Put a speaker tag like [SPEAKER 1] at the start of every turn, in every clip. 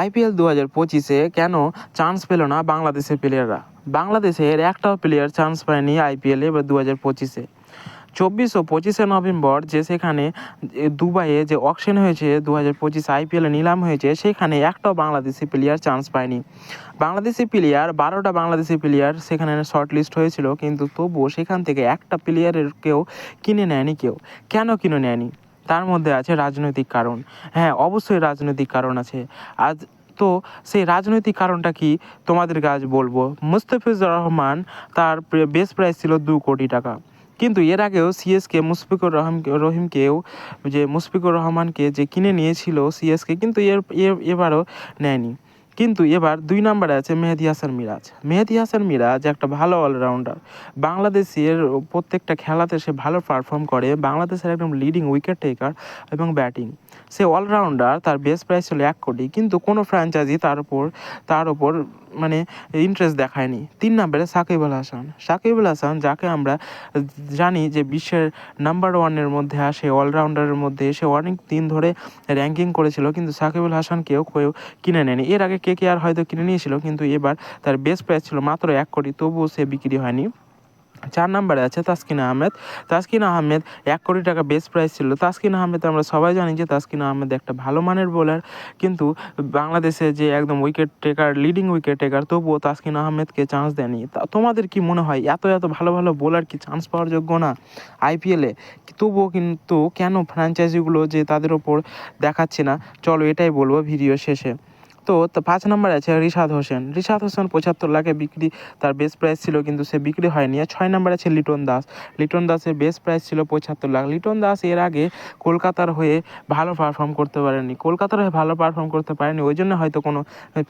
[SPEAKER 1] IPL দু হাজার পঁচিশে কেন চান্স পেল না বাংলাদেশের প্লেয়াররা বাংলাদেশের একটাও প্লেয়ার চান্স পায়নি আইপিএলে এবার দু হাজার পঁচিশে। চব্বিশ ও পঁচিশে নভেম্বর যে সেখানে দুবাইয়ে যে অকশন হয়েছে দু হাজার পঁচিশ আইপিএলে নিলাম হয়েছে, সেখানে একটাও বাংলাদেশি প্লেয়ার চান্স পায়নি। বাংলাদেশি প্লেয়ার বারোটা বাংলাদেশি প্লেয়ার সেখানে শর্ট লিস্ট হয়েছিল, কিন্তু তবুও সেখান থেকে একটা প্লেয়ারের কেউ কিনে নেয়নি কেউ। কেন কিনে নেয়নি? তার মধ্যে আছে রাজনৈতিক কারণ। হ্যাঁ অবশ্যই রাজনৈতিক কারণ আছে। আজ তো সেই রাজনৈতিক কারণটা কি তোমাদেরকে আজ বলব। মুস্তাফিজুর রহমান তার বেস প্রাইস ছিল দু কোটি টাকা। কিন্তু এর আগেও সিএসকে মুশফিকুর রহম, রহিমকেও যে মুশফিকুর রহমানকে যে কিনে নিয়েছিল সিএসকে কিন্তু এর, এর- এবারও নেয়নি। কিন্তু এবার দুই নম্বরে আছে মেহেদি হাসান মিরাজ। মেহেদি হাসান মিরাজ একটা ভালো অলরাউন্ডার বাংলাদেশের প্রত্যেকটা খেলাতে সে ভালো পারফর্ম করে। বাংলাদেশের একদম লিডিং উইকেট টেকার এবং ব্যাটিং সে অলরাউন্ডার তার বেস্ট প্রাইস হলো এক কোটি। কিন্তু কোনো ফ্র্যাঞ্চাইজি তার উপর তার উপর মানে ইন্টারেস্ট দেখায়নি। তিন নম্বরে সাকিব আল হাসান। সাকিব আল হাসান, যাকে আমরা জানি যে বিশ্বের নাম্বার ওয়ানের মধ্যে আসে অলরাউন্ডারের মধ্যে এসে অনেক দিন ধরে র্যাঙ্কিং করেছিল, কিন্তু সাকিব আল হাসানকেও কেউ কিনে নেয়নি। এর আগে কে কে আর হয়তো কিনে নিয়েছিল, কিন্তু এবার তার বেস্ট প্রাইস ছিল মাত্র এক কোটি, তবুও সে বিক্রি হয়নি। চার নাম্বারে আছে তাসকিন আহমেদ। তাসকিন আহমেদ এক কোটি টাকা বেস্ট প্রাইস ছিল। তাসকিন আহমেদ আমরা সবাই জানি যে তাসকিন আহমেদ একটা ভালো মানের বোলার কিন্তু বাংলাদেশে যে একদম wicket taker leading wicket taker তবুও তাসকিন আহমেদকে চান্স দেয়নি। তা তোমাদের কি মনে হয়, এত এত ভালো ভালো বোলার কি চান্স পাওয়ার যোগ্য না আইপিএলে তবুও কিন্তু কেন ফ্র্যাঞ্চাইজিগুলো যে তাদের ওপর দেখাচ্ছে না? চলো এটাই বলব ভিডিও শেষে। তো পাঁচ নম্বরে আছে রিশাদ হোসেন। রিশাদ হোসেন পঁচাত্তর লাখে বিক্রি তার বেস্ট প্রাইস ছিল, কিন্তু সে বিক্রি হয়নি। আর ছয় নম্বরে আছে লিটন দাস। লিটন দাসের বেস্ট প্রাইস ছিল পঁচাত্তর লাখ। লিটন দাস এর আগে কলকাতার হয়ে ভালো পারফর্ম করতে পারেনি। কলকাতার হয়ে ভালো পারফর্ম করতে পারেনি, ওই জন্য হয়তো কোনো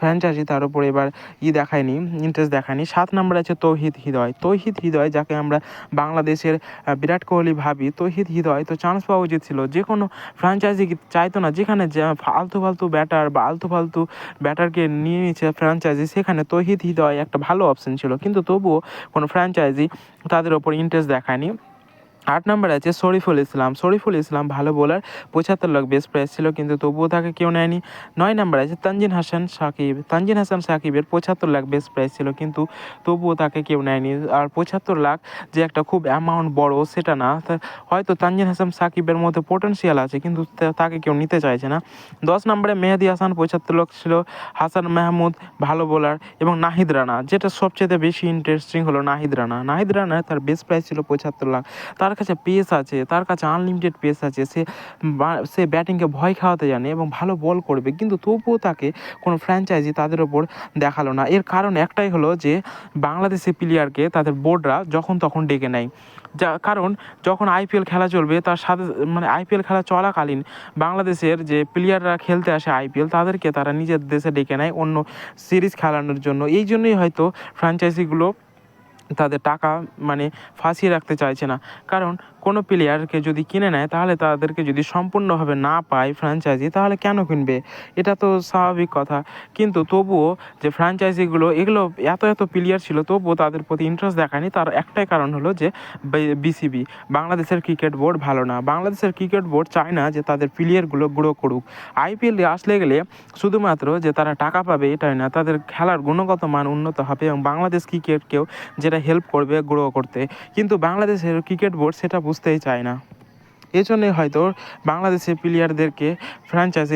[SPEAKER 1] ফ্র্যাঞ্চাইজি তার উপর এবার ই দেখায়নি ইন্টারেস্ট দেখায়নি। সাত নম্বরে আছে তৌহিদ হৃদয়। তৌহিদ হৃদয়, যাকে আমরা বাংলাদেশের বিরাট কোহলি ভাবি, তৌহিদ হৃদয় তো চান্স পাওয়া উচিত ছিল। যে কোনো ফ্র্যাঞ্চাইজি চাইতো না, যেখানে ফালতু ফালতু ব্যাটার বা আলতু ফালতু ব্যাটারকে নিয়ে নিচ্ছে ফ্র্যাঞ্চাইজি সেখানে তহিদ হৃদয় একটা ভালো অপশন ছিল। কিন্তু তবুও কোনো ফ্র্যাঞ্চাইজি তাদের ওপর ইন্টারেস্ট দেখায়নি। আট নম্বরে আছে শরীফুল ইসলাম। শরীফুল ইসলাম ভালো বোলার পঁচাত্তর লাখ বেস্ট প্রাইস ছিল, কিন্তু তবুও তাকে কেউ নেয়নি। নয় নম্বরে আছে তানজিন হাসান সাকিব। তানজিন হাসান সাকিবের পঁচাত্তর লাখ বেস্ট প্রাইস ছিল, কিন্তু তবুও তাকে কেউ নেয়নি। আর পঁচাত্তর লাখ যে একটা খুব অ্যামাউন্ট বড়, সেটা না। হয়তো তানজিন হাসান সাকিবের মধ্যে পোটেনশিয়াল আছে, কিন্তু তাকে কেউ নিতে চাইছে না। দশ নম্বরে মেহেদি হাসান পঁচাত্তর লাখ ছিল, হাসান মাহমুদ ভালো বোলার এবং নাহিদ রানা, যেটা সবচেয়ে বেশি ইন্টারেস্টিং হলো নাহিদ রানা। নাহিদ রানা তার বেস্ট প্রাইস ছিল পঁচাত্তর লাখ। তার কাছে পেস আছে, তার কাছে আনলিমিটেড পেস আছে, সে সে ব্যাটিংকে ভয় খাওয়াতে জানে এবং ভালো বল করবে। কিন্তু তবুও তাকে কোনো ফ্র্যাঞ্চাইজি তাদের ওপর দেখাল না। এর কারণ একটাই হলো যে, বাংলাদেশি প্লেয়ারকে তাদের বোর্ডরা যখন তখন ডেকে নেয়। যা, কারণ যখন আইপিএল খেলা চলবে, তার সাথে মানে আইপিএল খেলা চলাকালীন বাংলাদেশের যে প্লেয়াররা খেলতে আসে আইপিএল তাদেরকে তারা নিজের দেশে ডেকে নেয় অন্য সিরিজ খেলানোর জন্য। এই জন্যই হয়তো ফ্র্যাঞ্চাইজিগুলো তাদের টাকা মানে ফাঁসিয়ে রাখতে চাইছে না। কারণ কোনো প্লেয়ারকে যদি কিনে নেয়, তাহলে তাদেরকে যদি সম্পূর্ণভাবে না পায় ফ্র্যাঞ্চাইজি তাহলে কেন কিনবে? এটা তো স্বাভাবিক কথা। কিন্তু তবুও যে ফ্র্যাঞ্চাইজিগুলো এগুলো এত এত প্লেয়ার ছিল, তবুও তাদের প্রতি ইন্টারেস্ট দেখায়নি। তার একটাই কারণ হলো যে বিসিবি বাংলাদেশের ক্রিকেট বোর্ড ভালো না। বাংলাদেশের ক্রিকেট বোর্ড চায় না যে তাদের প্লেয়ারগুলো গ্রো করুক। আইপিএল আসলে গেলে শুধুমাত্র যে তারা টাকা পাবে এটাই না, তাদের খেলার গুণগত মান উন্নত হবে এবং বাংলাদেশ ক্রিকেটকেও যেটা হেল্প করবে গ্রো করতে। কিন্তু বাংলাদেশের ক্রিকেট বোর্ড সেটা বুঝতেই চায় না। এজন্যে হয়তো বাংলাদেশের প্লেয়ারদেরকে ফ্র্যাঞ্চাইজি